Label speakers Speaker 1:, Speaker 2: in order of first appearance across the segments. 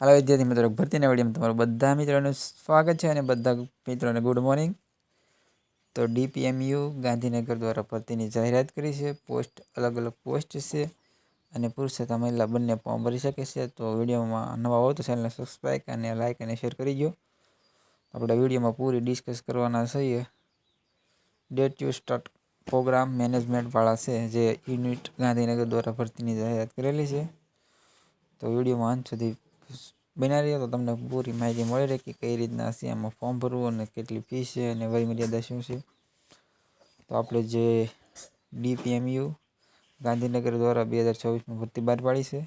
Speaker 1: હાલો વિદ્યાર્થી મિત્રો, ભરતીના વિડીયોમાં તમારું બધા મિત્રોનું સ્વાગત છે અને બધા મિત્રોને ગુડ મોર્નિંગ તો ડીપીએમયુ ગાંધીનગર દ્વારા ભરતીની જાહેરાત કરી છે. પોસ્ટ, અલગ અલગ પોસ્ટ છે અને પુરુષ તથા મહિલા બંને ફોર્મ ભરી શકે છે. તો વિડીયોમાં નવા હો તો ચેનલને સબસ્ક્રાઈબ અને લાઇક અને શેર કરી દો. આપણે વિડીયોમાં પૂરી ડિસ્કસ કરવાના છીએ. ડેટ યુ સ્ટાર્ટ પ્રોગ્રામ મેનેજમેન્ટવાળા છે જે યુનિટ ગાંધીનગર દ્વારા ભરતીની જાહેરાત કરેલી છે. તો વિડીયોમાં અંત સુધી બના રહ્યો તો તમને પૂરી માહિતી મળી રહે કે કઈ રીતના છે આમાં ફોર્મ ભરવું અને કેટલી ફી છે અને વય મર્યાદા શું છે. તો આપણે જે ડીપીએમયુ ગાંધીનગર દ્વારા બે હજાર ચોવીસમાં ભરતી બહાર પાડી છે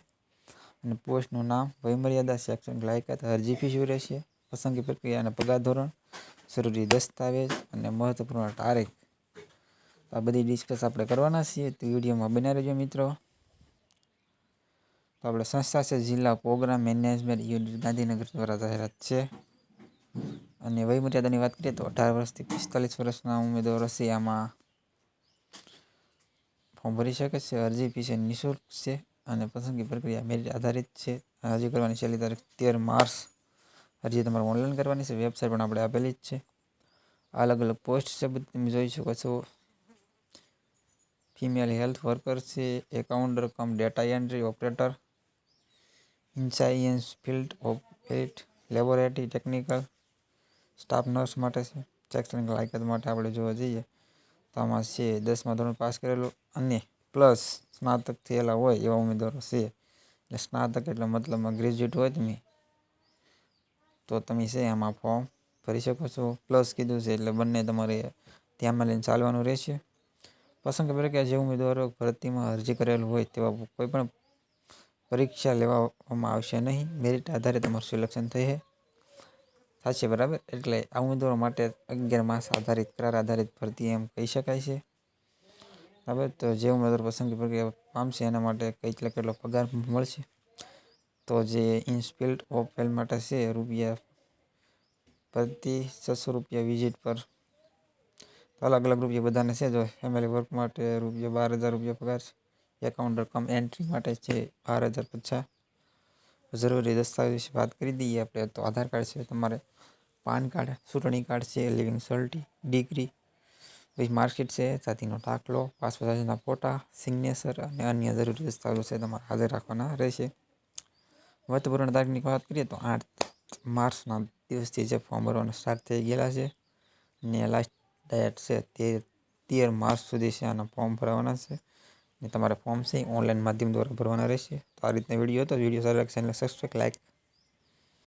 Speaker 1: અને પોસ્ટનું નામ વયમર્યાદા શૈક્ષણિક લાયકાત, અરજી ફી શું રહેશે, પસંદગી પ્રક્રિયા અને પગાર ધોરણ, જરૂરી દસ્તાવેજ અને મહત્વપૂર્ણ તારીખ. આ બધી ડિસ્કસ આપણે કરવાના છીએ. તો વિડીયોમાં બના રહેજો મિત્રો. તો આપણે સંસ્થા છે, જિલ્લા પ્રોગ્રામ મેનેજમેન્ટ યુનિટ, ગાંધીનગર દ્વારા જાહેરાત છે. અને વયમર્યાદાની વાત કરીએ તો અઢાર વર્ષથી પિસ્તાલીસ વર્ષના ઉમેદવારો છે આમાં ફોર્મ ભરી શકે છે, અરજી ફી છે નિઃશુલ્ક છે અને પસંદગી પ્રક્રિયા મેરિટ આધારિત છે. અરજી કરવાની છેલ્લી તારીખ તેર માર્ચ. અરજી તમારે ઓનલાઈન કરવાની છે, વેબસાઇટ પણ આપણે આપેલી જ છે. અલગ અલગ પોસ્ટ છે, બધી તમે જોઈ શકો છો. ફિમેલ હેલ્થ વર્કર છે accountant cum data entry operator in science field of at laboratory technical staff nurse માટે છે. શૈક્ષણિક લાયકાત માટે આપણે જોવા જઈએ તો આમાં છે દસમા ધોરણ પાસ કરેલું અને પ્લસ સ્નાતક થયેલા હોય એવા ઉમેદવારો છે. એટલે સ્નાતક એટલે મતલબમાં ગ્રેજ્યુએટ હોય તમે, તો તમે છે આમાં ફોર્મ ભરી શકો છો. પ્લસ કીધું છે એટલે બંને તમારે ધ્યાનમાં લઈને ચાલવાનું રહેશે. પસંદ પ્રક્રિયા જે ઉમેદવારો ભરતીમાં અરજી કરેલ હોય તેવા કોઈ પણ પરીક્ષા લેવામાં આવશે નહીં. મેરિટ આધારે તમારું સિલેક્શન થશે થશે બરાબર? એટલે આ ઉમેદવારો માટે અગિયાર માસ આધારિત, કરાર આધારિત ભરતી એમ કહી શકાય છે. બરાબર? તો જે ઉમેદવાર પસંદગી પ્રક્રિયા પામશે, એના માટે કેટલો કેટલો પગાર મળશે? તો જે ઇન્સફિલ્ડ ઓફ માટે છે, રૂપિયા પ્રતિ છસો રૂપિયા વિઝિટ પર. અલગ અલગ રૂપિયા બધાને છે જો ફેમિલી વર્ક માટે રૂપિયા બાર હજાર રૂપિયા પગાર છે. એકાઉન્ટર કમ એન્ટ્રી માટે છે બાર હજાર પચાસ જરૂરી દસ્તાવેજ વિશે વાત કરી દઈએ આપણે, તો આધાર કાર્ડ છે, તમારે પાન કાર્ડ, ચૂંટણી કાર્ડ છે લિવિંગ સર્ટી ડિગ્રી પછી માર્કશીટ છે, જાતિનો દાખલો, પાસપોર્ટ સાઇઝના ફોટા સિગ્નેચર અને અન્ય જરૂરી દસ્તાવેજો છે તમારે હાજર રાખવાના રહેશે. મહત્વપૂર્ણ તારીખની વાત કરીએ તો આઠ માર્ચના દિવસથી જે ફોર્મ ભરવાના સ્ટાર્ટ થઈ ગયેલા છે ને લાસ્ટ ડેટ છે તે તેર માર્ચ સુધી છે આના ફોર્મ ભરવાના છે. ને તમારે ફોર્મ છે ઓનલાઈન માધ્યમ દ્વારા ભરવાના રહેશે. તો આ રીતના વીડિયો હતો. વીડિયો સારો લાગે ચેનલ સબસ્ક્રાઈબ લાઈક